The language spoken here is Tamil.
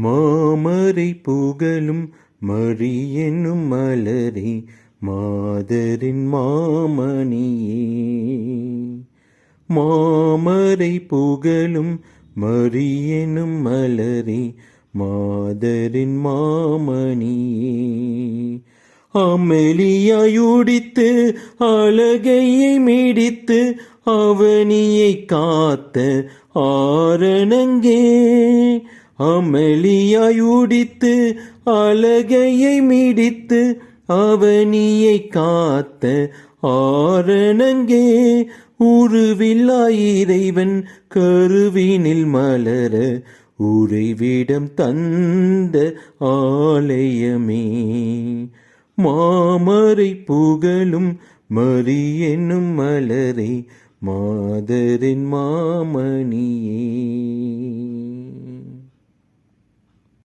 மாமரை புகழும் மறி என்னும் மலரே மாதரின் மாமணியே. மாமரை புகழும் மறி என்னும் மலரே மாதரின் மாமணியே. அமெலியாயுடித்து அழகையை மிடித்து அவனியை காத்த ஆரணங்கே. அமளியாயுடித்து அழகையை மிடித்து அவனியை காத்த ஆரணங்கே உருவில்லா இறைவன் கருவினில் மலர உறைவிடம் தந்த ஆலயமே. மாமரை புகழும் மறி என்னும் மலரே மாதரின் மாமணியே.